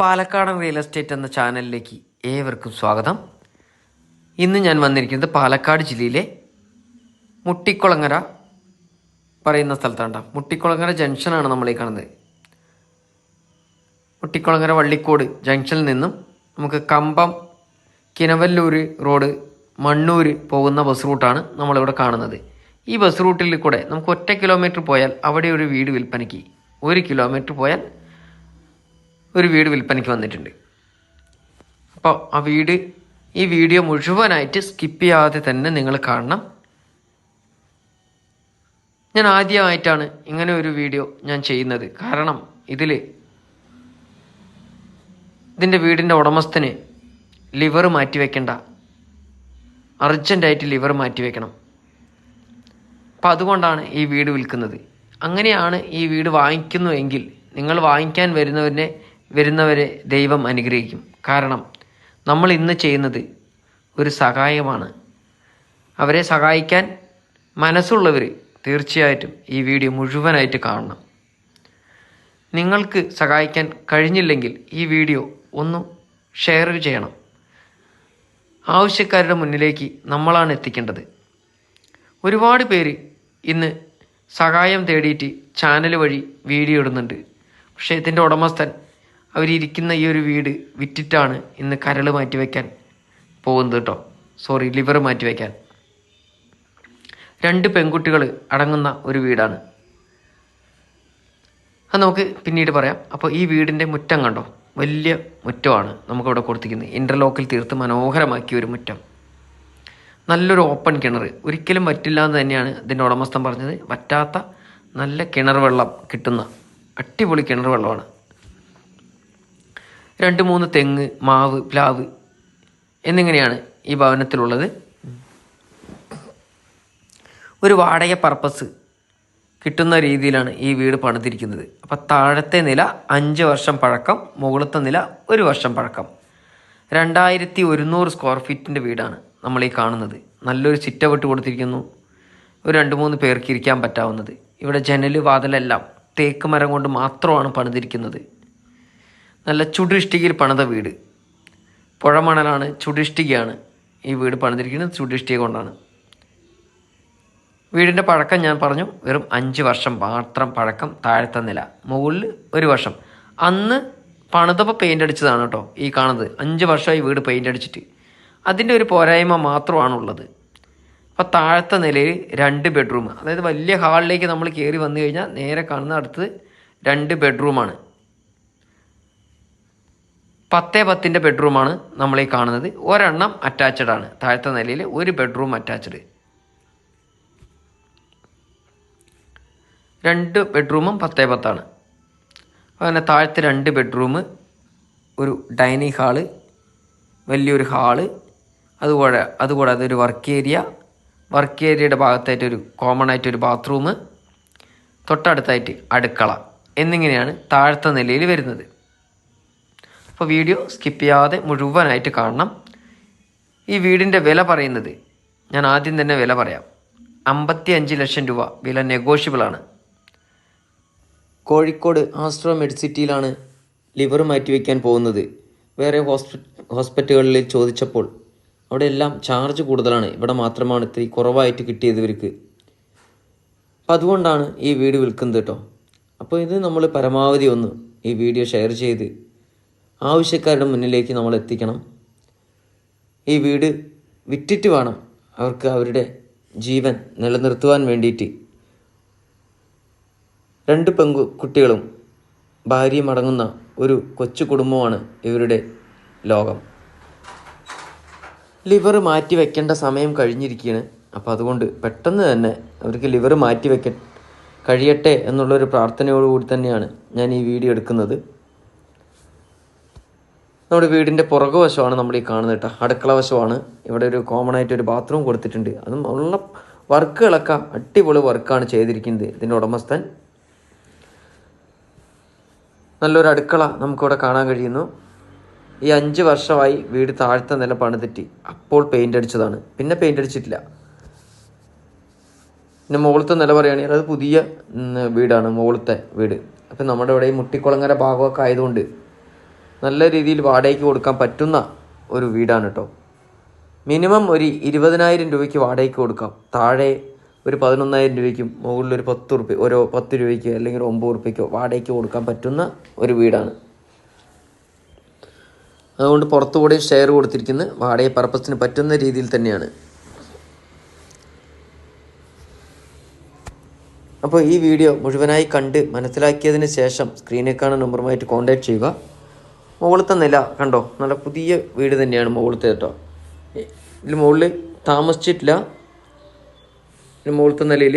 പാലക്കാടൻ real estate എന്ന ചാനലിലേക്ക് ഏവർക്കും സ്വാഗതം. ഇന്ന് ഞാൻ വന്നിരിക്കുന്നത് പാലക്കാട് ജില്ലയിലെ മുട്ടിക്കുളങ്ങര പറയുന്ന സ്ഥലത്താണ് മുട്ടിക്കുളങ്ങര ജംഗ്ഷനാണ് നമ്മൾ ഈ കാണുന്നത്. മുട്ടിക്കുളങ്ങര വള്ളിക്കോട് ജംഗ്ഷനിൽ നിന്നും നമുക്ക് കമ്പം കിനവല്ലൂർ റോഡ് മണ്ണൂർ പോകുന്ന ബസ് റൂട്ടാണ് നമ്മളിവിടെ കാണുന്നത്. ഈ ബസ് റൂട്ടിൽ കൂടെ നമുക്ക് ഒറ്റ കിലോമീറ്റർ പോയാൽ അവിടെ ഒരു വീട് വിൽപ്പനയ്ക്ക് ഒരു കിലോമീറ്റർ പോയാൽ ഒരു വീട് വിൽപ്പനയ്ക്ക് വന്നിട്ടുണ്ട്. അപ്പോൾ ആ വീട് ഈ വീഡിയോ മുഴുവനായിട്ട് സ്കിപ്പ് ചെയ്യാതെ തന്നെ നിങ്ങൾ കാണണം. ഞാൻ ആദ്യമായിട്ടാണ് ഇങ്ങനെ ഒരു വീഡിയോ ഞാൻ ചെയ്യുന്നത്. കാരണം ഇതിൽ ഇതിന്റെ വീടിന്റെ ഉടമസ്ഥന് ലിവർ മാറ്റി വെക്കണ്ട. അർജന്റായിട്ട് ലിവർ മാറ്റി വെക്കണം. അപ്പം അതുകൊണ്ടാണ് ഈ വീട് വിൽക്കുന്നത്. അങ്ങനെയാണ് ഈ വീട് വാങ്ങിക്കുന്നുവെങ്കിൽ നിങ്ങൾ വാങ്ങിക്കാൻ വരുന്നവരെ വരുന്നവരെ ദൈവം അനുഗ്രഹിക്കും. കാരണം നമ്മൾ ഇന്ന് ചെയ്യുന്നത് ഒരു സഹായമാണ്. അവരെ സഹായിക്കാൻ മനസ്സുള്ളവർ തീർച്ചയായിട്ടും ഈ വീഡിയോ മുഴുവനായിട്ട് കാണണം. നിങ്ങൾക്ക് സഹായിക്കാൻ കഴിഞ്ഞില്ലെങ്കിൽ ഈ വീഡിയോ ഒന്ന് ഷെയർ ചെയ്യണം. ആവശ്യക്കാരുടെ മുന്നിലേക്ക് നമ്മളാണ് എത്തിക്കേണ്ടത്. ഒരുപാട് പേര് ഇന്ന് സഹായം തേടിയിട്ട് ചാനൽ വഴി വീഡിയോ ഇടുന്നുണ്ട്. പക്ഷേ ഇതിന്റെ ഉടമസ്ഥൻ അവരിയ്ക്കുന്ന ഈ ഒരു വീട് വിറ്റിട്ടാണ് ഇന്ന് കരൾ മാറ്റി വയ്ക്കാൻ പോകുന്നത് കേട്ടോ. സോറി ലിവർ മാറ്റി വയ്ക്കാൻ രണ്ട് പെൺകുട്ടികൾ അടങ്ങുന്ന ഒരു വീടാണ്. അത് നമുക്ക് പിന്നീട് പറയാം. അപ്പോൾ ഈ വീടിന്റെ മുറ്റം കണ്ടോ? വലിയ മുറ്റമാണ് നമുക്കവിടെ കൊടുത്തിരിക്കുന്നത്. ഇന്റർലോക്കിൽ തീർത്ത് മനോഹരമാക്കിയ ഒരു മുറ്റം. നല്ലൊരു ഓപ്പൺ കിണർ ഒരിക്കലും പറ്റില്ല എന്ന് തന്നെയാണ് ഇതിന്റെ ഉടമസ്ഥൻ പറഞ്ഞത്. വറ്റാത്ത നല്ല കിണർ വെള്ളം കിട്ടുന്ന അടിപൊളി കിണർ വെള്ളമാണ്. രണ്ട് മൂന്ന് തെങ്ങ് മാവ് പ്ലാവ് എന്നിങ്ങനെയാണ് ഈ ഭവനത്തിലുള്ളത്. ഒരു വാടക പർപ്പസ് കിട്ടുന്ന രീതിയിലാണ് ഈ വീട് പണിതിരിക്കുന്നത്. അപ്പം താഴത്തെ നില അഞ്ച് വർഷം പഴക്കം മുകളത്തെ നില ഒരു വർഷം പഴക്കം. രണ്ടായിരത്തി ഒരുന്നൂറ് സ്ക്വയർ ഫീറ്റിന്റെ വീടാണ് നമ്മൾ ഈ കാണുന്നത്. നല്ലൊരു സിറ്റൗട്ട് കൊടുത്തിരിക്കുന്നു. ഒരു രണ്ട് മൂന്ന് പേർക്ക് ഇരിക്കാൻ പറ്റാവുന്നത്. ഇവിടെ ജനൽ വാതിലെല്ലാം തേക്ക് മരം കൊണ്ട് മാത്രമാണ് പണിതിരിക്കുന്നത്. നല്ല ചുടിഷ്ടികയിൽ പണിത വീട്. പുഴമണലാണ് ചുടിഷ്ടികയാണ് ഈ വീട് പണിതിരിക്കുന്നത് ചുടിഷ്ടിക കൊണ്ടാണ്. വീടിന്റെ പഴക്കം ഞാൻ പറഞ്ഞു വെറും അഞ്ച് വർഷം മാത്രം പഴക്കം താഴത്തെ നില മുകളിൽ ഒരു വർഷം. അന്ന് പണിതപ്പോൾ പെയിന്റ് അടിച്ചതാണ് കേട്ടോ ഈ കാണുന്നത്. അഞ്ച് വർഷമായി വീട് പെയിന്റ് അടിച്ചിട്ട്. അതിന്റെ ഒരു പോരായ്മ മാത്രമാണുള്ളത്. അപ്പോൾ താഴത്തെ നിലയിൽ രണ്ട് ബെഡ്റൂം അതായത് വലിയ ഹാളിലേക്ക് നമ്മൾ കയറി വന്നു കഴിഞ്ഞാൽ നേരെ കാണുന്ന അടുത്ത് രണ്ട് ബെഡ്റൂമാണ് പത്തേ പത്തിന്റെ ബെഡ്റൂമാണ് നമ്മൾ ഈ കാണുന്നത്. ഒരെണ്ണം അറ്റാച്ച്ഡ് ആണ്. താഴത്തെ നിലയിൽ ഒരു ബെഡ്റൂം അറ്റാച്ച്ഡ് രണ്ട് ബെഡ്റൂമും പത്തേ പത്താണ്. അങ്ങനെ താഴത്തെ രണ്ട് ബെഡ്റൂം ഒരു ഡൈനിങ് ഹാൾ വലിയൊരു ഹാൾ അതുപോലെ അതുകൂടാതെ ഒരു വർക്ക് ഏരിയ വർക്ക് ഏരിയയുടെ ഭാഗത്തായിട്ട് ഒരു കോമൺ ആയിട്ട് ഒരു ബാത്റൂം തൊട്ടടുത്തായിട്ട് അടുക്കള. എന്നിങ്ങനെയാണ് താഴത്തെ നിലയിൽ വരുന്നത്. അപ്പോൾ വീഡിയോ സ്കിപ്പ് ചെയ്യാതെ മുഴുവനായിട്ട് കാണണം. ഈ വീടിന്റെ വില പറയുന്നത് ഞാൻ ആദ്യം തന്നെ വില പറയാം. അമ്പത്തി അഞ്ച് ലക്ഷം രൂപ വില നെഗോഷ്യബിൾ ആണ്. കോഴിക്കോട് ആസ്ട്രോ മെഡിസിറ്റിയിലാണ് ലിവർ മാറ്റിവെക്കാൻ പോകുന്നത്. വേറെ ഹോസ്പി ഹോസ്പിറ്റലുകളിൽ ചോദിച്ചപ്പോൾ അവിടെ എല്ലാം ചാർജ് കൂടുതലാണ്. ഇവിടെ മാത്രമാണ് ഇത്ര കുറവായിട്ട് കിട്ടിയത് ഇവർക്ക്. അപ്പം അതുകൊണ്ടാണ് ഈ വീട് വിൽക്കുന്നത് കേട്ടോ. അപ്പോൾ ഇത് നമ്മൾ പരമാവധി ഒന്ന് ഈ വീഡിയോ ഷെയർ ചെയ്ത് ആവശ്യക്കാരുടെ മുന്നിലേക്ക് നമ്മൾ എത്തിക്കണം. ഈ വീട് വിറ്റിട്ട് വേണം അവർക്ക് അവരുടെ ജീവൻ നിലനിർത്തുവാൻ വേണ്ടിയിട്ട്. രണ്ട് പെങ്കു കുട്ടികളും ഭാര്യയും അടങ്ങുന്ന ഒരു കൊച്ചു കുടുംബമാണ് ഇവരുടെ ലോകം. ലിവർ മാറ്റി വെക്കേണ്ട സമയം കഴിഞ്ഞിരിക്കുകയാണ്. അപ്പോൾ അതുകൊണ്ട് പെട്ടെന്ന് തന്നെ അവർക്ക് ലിവർ മാറ്റി വെക്ക കഴിയട്ടെ എന്നുള്ളൊരു പ്രാർത്ഥനയോടുകൂടി തന്നെയാണ് ഞാൻ ഈ വീഡിയോ എടുക്കുന്നത്. നമ്മുടെ വീടിന്റെ പുറകു വശമാണ് നമ്മൾ ഈ കാണുന്നത് കേട്ടോ. അടുക്കള വശമാണ്. ഇവിടെ ഒരു കോമൺ ആയിട്ട് ഒരു ബാത്റൂം കൊടുത്തിട്ടുണ്ട്. അതും ഉള്ള വർക്കുകളൊക്കെ അടിപൊളി വർക്കാണ് ചെയ്തിരിക്കുന്നത് ഇതിന്റെ ഉടമസ്ഥൻ. നല്ലൊരു അടുക്കള നമുക്കിവിടെ കാണാൻ കഴിയുന്നു. ഈ അഞ്ച് വർഷമായി വീട് താഴ്ത്ത നില പണിതിട്ട് അപ്പോൾ പെയിന്റ് അടിച്ചതാണ്. പിന്നെ പെയിന്റ് അടിച്ചിട്ടില്ല. പിന്നെ മുകളിലത്തെ നില പറയുകയാണെങ്കിൽ അത് പുതിയ വീടാണ് മുകളിലത്തെ വീട്. അപ്പം നമ്മുടെ ഇവിടെ ഈ മുട്ടിക്കുളങ്ങര ഭാഗമൊക്കെ ആയതുകൊണ്ട് നല്ല രീതിയിൽ വാടകയ്ക്ക് കൊടുക്കാൻ പറ്റുന്ന ഒരു വീടാണ് കേട്ടോ മിനിമം ഒരു ഇരുപതിനായിരം രൂപയ്ക്ക് വാടകയ്ക്ക് കൊടുക്കാം. താഴെ ഒരു പതിനൊന്നായിരം രൂപയ്ക്കും മുകളിൽ ഒരു പത്ത് റുപ്യ ഓരോ പത്ത് രൂപയ്ക്ക് അല്ലെങ്കിൽ ഒമ്പത് റുപ്യക്കോ വാടകയ്ക്ക് കൊടുക്കാൻ പറ്റുന്ന ഒരു വീടാണ്. അതുകൊണ്ട് പുറത്തുകൂടെ ഷെയർ കൊടുത്തിരിക്കുന്നത് വാടക പർപ്പസിന് പറ്റുന്ന രീതിയിൽ തന്നെയാണ്. അപ്പോൾ ഈ വീഡിയോ മുഴുവനായി കണ്ട് മനസ്സിലാക്കിയതിന് ശേഷം സ്ക്രീനിൽ കാണുന്ന നമ്പറുമായിട്ട് കോൺടാക്ട് ചെയ്യുക. മുകളിലത്തെ നില കണ്ടോ? നല്ല പുതിയ വീട് തന്നെയാണ് മുകളിലത്തെ കേട്ടോ. ഇതിൽ മുകളിൽ താമസിച്ചിട്ടില്ല. മുകളിലത്തെ നിലയിൽ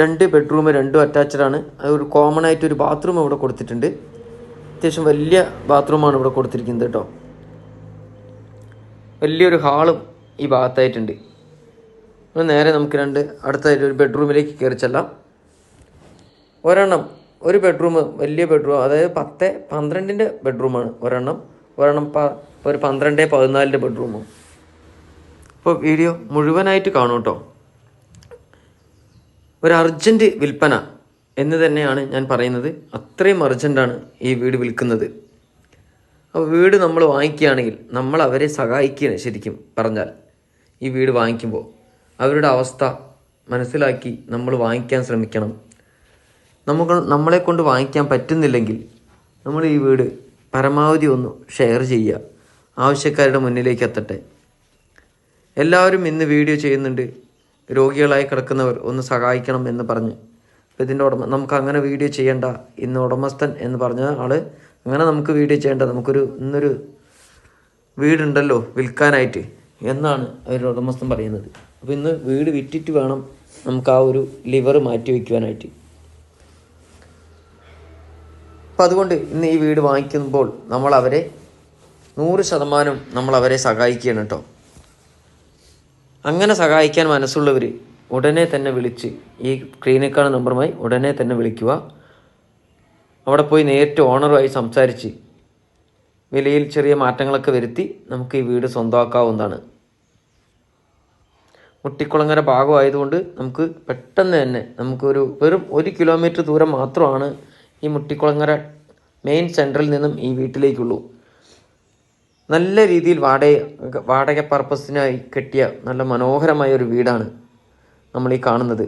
രണ്ട് ബെഡ്റൂം രണ്ടും അറ്റാച്ചഡാണ് അത് ഒരു കോമൺ ആയിട്ട് ഒരു ബാത്റൂം ഇവിടെ കൊടുത്തിട്ടുണ്ട്. അത്യാവശ്യം വലിയ ബാത്റൂമാണ് ഇവിടെ കൊടുത്തിരിക്കുന്നത് കേട്ടോ. വലിയൊരു ഹാളും ഈ ഭാഗത്തായിട്ടുണ്ട്. നേരെ നമുക്ക് രണ്ട് അടുത്തായിട്ട് ഒരു ബെഡ്റൂമിലേക്ക് കയറി ചെല്ലാം. ഒരെണ്ണം ഒരു ബെഡ്റൂം വലിയ ബെഡ്റൂം അതായത് പത്ത് പന്ത്രണ്ടിന്റെ ബെഡ്റൂമാണ് ഒരെണ്ണം. ഒരെണ്ണം ഒരു പന്ത്രണ്ട് പതിനാലിന്റെ ബെഡ്റൂമും അപ്പോൾ വീഡിയോ മുഴുവനായിട്ട് കാണും കേട്ടോ. ഒരു അർജന്റ് വിൽപ്പന എന്ന് തന്നെയാണ് ഞാൻ പറയുന്നത്. അത്രയും അർജന്റാണ് ഈ വീട് വിൽക്കുന്നത്. അപ്പോൾ വീട് നമ്മൾ വാങ്ങിക്കുകയാണെങ്കിൽ നമ്മൾ അവരെ സഹായിക്കുകയാണ് ശരിക്കും പറഞ്ഞാൽ ഈ വീട് വാങ്ങിക്കുമ്പോൾ. അവരുടെ അവസ്ഥ മനസ്സിലാക്കി നമ്മൾ വാങ്ങിക്കാൻ ശ്രമിക്കണം. നമുക്ക് നമ്മളെ കൊണ്ട് വാങ്ങിക്കാൻ പറ്റുന്നില്ലെങ്കിൽ നമ്മൾ ഈ വീട് പരമാവധി ഒന്ന് ഷെയർ ചെയ്യുക. ആവശ്യക്കാരുടെ മുന്നിലേക്ക് എത്തട്ടെ. എല്ലാവരും ഇന്ന് വീഡിയോ ചെയ്യുന്നുണ്ട്. രോഗികളായി കിടക്കുന്നവർ ഒന്ന് സഹായിക്കണം എന്ന് പറഞ്ഞ്. അപ്പോൾ ഇതിന്റെ ഉടമ നമുക്ക് അങ്ങനെ വീഡിയോ ചെയ്യേണ്ട. ഇന്ന് ഉടമസ്ഥൻ എന്ന് പറഞ്ഞ ആൾ അങ്ങനെ നമുക്ക് വീഡിയോ ചെയ്യേണ്ട. നമുക്കൊരു ഇന്നൊരു വീടുണ്ടല്ലോ വിൽക്കാനായിട്ട് എന്നാണ് അവരുടെ ഉടമസ്ഥൻ പറയുന്നത്. അപ്പോൾ ഇന്ന് വീട് വിറ്റിട്ട് വേണം നമുക്ക് ആ ഒരു ലിവർ മാറ്റി വയ്ക്കുവാനായിട്ട് അപ്പം അതുകൊണ്ട് ഇന്ന് ഈ വീട് വാങ്ങിക്കുമ്പോൾ നമ്മൾ അവരെ നൂറ് ശതമാനം നമ്മൾ അവരെ സഹായിക്കുകയാണ് കേട്ടോ. അങ്ങനെ സഹായിക്കാൻ മനസ്സുള്ളവർ ഉടനെ തന്നെ വിളിച്ച് ഈ ക്ലിനിക്കാണ് നമ്പറുമായി ഉടനെ തന്നെ വിളിക്കുക. അവിടെ പോയി നേരിട്ട് ഓണറുമായി സംസാരിച്ച് വിലയിൽ ചെറിയ മാറ്റങ്ങളൊക്കെ വരുത്തി നമുക്ക് ഈ വീട് സ്വന്തമാക്കാവുന്നതാണ്. മുട്ടിക്കുളങ്ങര ഭാഗമായതുകൊണ്ട് നമുക്ക് പെട്ടെന്ന് തന്നെ നമുക്കൊരു വെറും ഒരു കിലോമീറ്റർ ദൂരം മാത്രമാണ് ഈ മുട്ടിക്കുളങ്ങര മെയിൻ സെന്ററിൽ നിന്നും ഈ വീട്ടിലേക്കുള്ളൂ. നല്ല രീതിയിൽ വാടക വാടക പർപ്പസിനായി കെട്ടിയ നല്ല മനോഹരമായ ഒരു വീടാണ് നമ്മൾ ഈ കാണുന്നത്.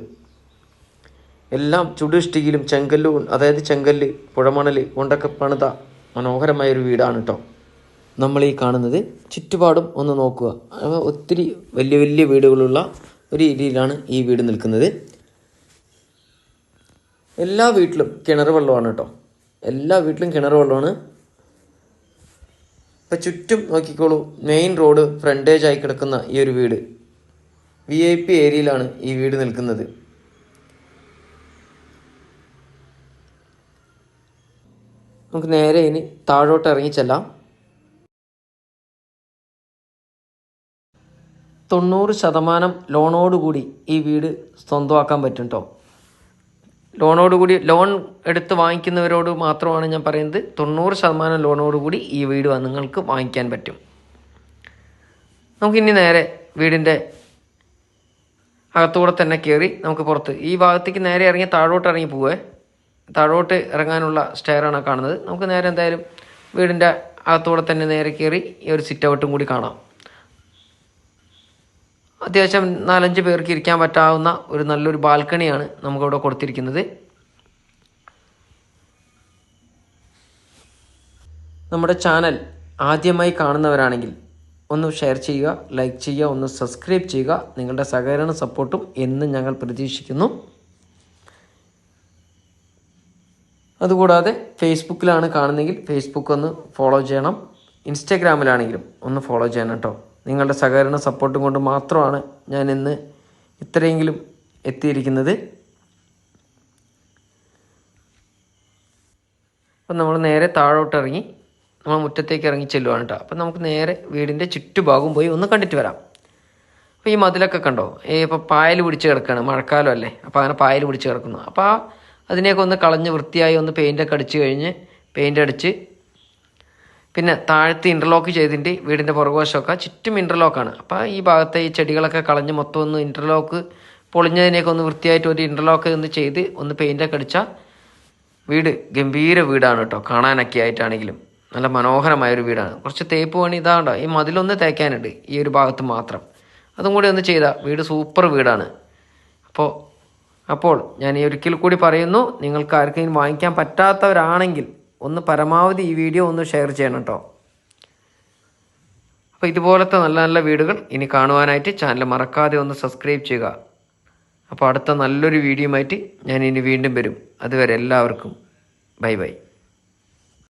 എല്ലാം ചുടുഷ്ടിയിലും ചെങ്കല്ലും അതായത് ചെങ്കല്ല് പുഴമണൽ കൊണ്ടൊക്കെ പണിത മനോഹരമായ ഒരു വീടാണ് കേട്ടോ നമ്മൾ ഈ കാണുന്നത്. ചുറ്റുപാടും ഒന്ന് നോക്കുക. ഒത്തിരി വലിയ വലിയ വീടുകളുള്ള ഒരു രീതിയിലാണ് ഈ വീട് നിൽക്കുന്നത്. എല്ലാ വീട്ടിലും കിണർ വെള്ളമാണ് കേട്ടോ. എല്ലാ വീട്ടിലും കിണർ വെള്ളമാണ്. ഇപ്പം ചുറ്റും നോക്കിക്കോളൂ മെയിൻ റോഡ് ഫ്രണ്ടേജ് ആയി കിടക്കുന്ന ഈ ഒരു വീട്. വി ഐ പി ഏരിയയിലാണ് ഈ വീട് നിൽക്കുന്നത്. നമുക്ക് നേരെ ഇനി താഴോട്ട് ഇറങ്ങി ചെല്ലാം. തൊണ്ണൂറ് ശതമാനം ലോണോടുകൂടി ഈ വീട് സ്വന്തമാക്കാൻ പറ്റും കേട്ടോ ലോണോടുകൂടി ലോൺ എടുത്ത് വാങ്ങിക്കുന്നവരോട് മാത്രമാണ് ഞാൻ പറയുന്നത്. തൊണ്ണൂറ് ശതമാനം ലോണോടുകൂടി ഈ വീട് നിങ്ങൾക്ക് വാങ്ങിക്കാൻ പറ്റും. നമുക്കിനി നേരെ വീടിന്റെ അകത്തൂടെ തന്നെ കയറി നമുക്ക് പുറത്ത്. ഈ ഭാഗത്തേക്ക് നേരെ ഇറങ്ങി താഴോട്ട് ഇറങ്ങി പോവേ. താഴോട്ട് ഇറങ്ങാനുള്ള സ്റ്റെയറാണ് കാണുന്നത്. നമുക്ക് നേരെ എന്തായാലും വീടിന്റെ അകത്തൂടെ തന്നെ നേരെ കയറി ഈ ഒരു സിറ്റ് ഔട്ടും കൂടി കാണാം. അത്യാവശ്യം നാലഞ്ച് പേർക്ക് ഇരിക്കാൻ പറ്റാവുന്ന ഒരു നല്ലൊരു ബാൽക്കണിയാണ് നമുക്കവിടെ കൊടുത്തിരിക്കുന്നത്. നമ്മുടെ ചാനൽ ആദ്യമായി കാണുന്നവരാണെങ്കിൽ ഒന്ന് ഷെയർ ചെയ്യുക ലൈക്ക് ചെയ്യുക ഒന്ന് സബ്സ്ക്രൈബ് ചെയ്യുക. നിങ്ങളുടെ സഹകരണ സപ്പോർട്ടും എന്നും ഞങ്ങൾ പ്രതീക്ഷിക്കുന്നു. അതുകൂടാതെ ഫേസ്ബുക്കിലാണ് കാണുന്നതെങ്കിൽ ഫേസ്ബുക്ക് ഒന്ന് ഫോളോ ചെയ്യണം. ഇൻസ്റ്റാഗ്രാമിലാണെങ്കിലും ഒന്ന് ഫോളോ ചെയ്യണം കേട്ടോ. നിങ്ങളുടെ സഹകരണ സപ്പോർട്ടും കൊണ്ട് മാത്രമാണ് ഞാൻ ഇന്ന് ഇത്രയെങ്കിലും എത്തിയിരിക്കുന്നത്. അപ്പം നമ്മൾ നേരെ താഴോട്ട് ഇറങ്ങി നമ്മൾ മുറ്റത്തേക്ക് ഇറങ്ങി ചെല്ലുവാണ് കേട്ടോ. അപ്പം നമുക്ക് നേരെ വീടിന്റെ ചുറ്റുഭാഗം പോയി ഒന്ന് കണ്ടിട്ട് വരാം. അപ്പോൾ ഈ മതിലൊക്കെ കണ്ടോ? ഈ ഇപ്പോൾ പായൽ പിടിച്ച് കിടക്കുകയാണ് മഴക്കാലം അല്ലേ? അപ്പോൾ അങ്ങനെ പായൽ പിടിച്ച് കിടക്കുന്നു. അപ്പോൾ ആ അതിനെയൊക്കെ ഒന്ന് കളഞ്ഞ് വൃത്തിയായി ഒന്ന് പെയിന്റൊക്കെ അടിച്ച് കഴിഞ്ഞ് പെയിന്റ് അടിച്ച് പിന്നെ താഴത്ത് ഇന്റർലോക്ക് ചെയ്തിട്ട് വീടിന്റെ പുറകുവശമൊക്കെ ചുറ്റും ഇന്റർലോക്കാണ് അപ്പോൾ ഈ ഭാഗത്തെ ഈ ചെടികളൊക്കെ കളഞ്ഞ് മൊത്തം ഒന്ന് ഇന്റർലോക്ക് പൊളിഞ്ഞതിനെയൊക്കെ ഒന്ന് വൃത്തിയായിട്ട് ഒരു ഇന്റർലോക്ക് ഒന്ന് ചെയ്ത് ഒന്ന് പെയിന്റൊക്കെ അടിച്ചാൽ വീട് ഗംഭീര വീടാണ് കേട്ടോ. കാണാനൊക്കെ ആയിട്ടാണെങ്കിലും നല്ല മനോഹരമായ ഒരു വീടാണ്. കുറച്ച് തേപ്പ് പണി ഇതാണ്ടോ? ഈ മതിലൊന്ന് തേക്കാനുണ്ട് ഈ ഒരു ഭാഗത്ത് മാത്രം. അതും കൂടി ഒന്ന് ചെയ്താൽ വീട് സൂപ്പർ വീടാണ്. അപ്പോൾ അപ്പോൾ ഞാൻ ഈ ഒരിക്കൽ കൂടി പറയുന്നു നിങ്ങൾക്ക് ആർക്കെങ്കിലും വാങ്ങിക്കാൻ പറ്റാത്തവരാണെങ്കിൽ ഒന്ന് പരമാവധി ഈ വീഡിയോ ഒന്ന് ഷെയർ ചെയ്യണം കേട്ടോ അപ്പോൾ ഇതുപോലത്തെ നല്ല നല്ല വീടുകൾ ഇനി കാണുവാനായിട്ട് ചാനൽ മറക്കാതെ ഒന്ന് സബ്സ്ക്രൈബ് ചെയ്യുക. അപ്പോൾ അടുത്ത നല്ലൊരു വീഡിയോ വീഡിയോയുമായിട്ട് ഞാൻ ഇനി വീണ്ടും വരും. അതുവരെ എല്ലാവർക്കും ബൈ ബൈ.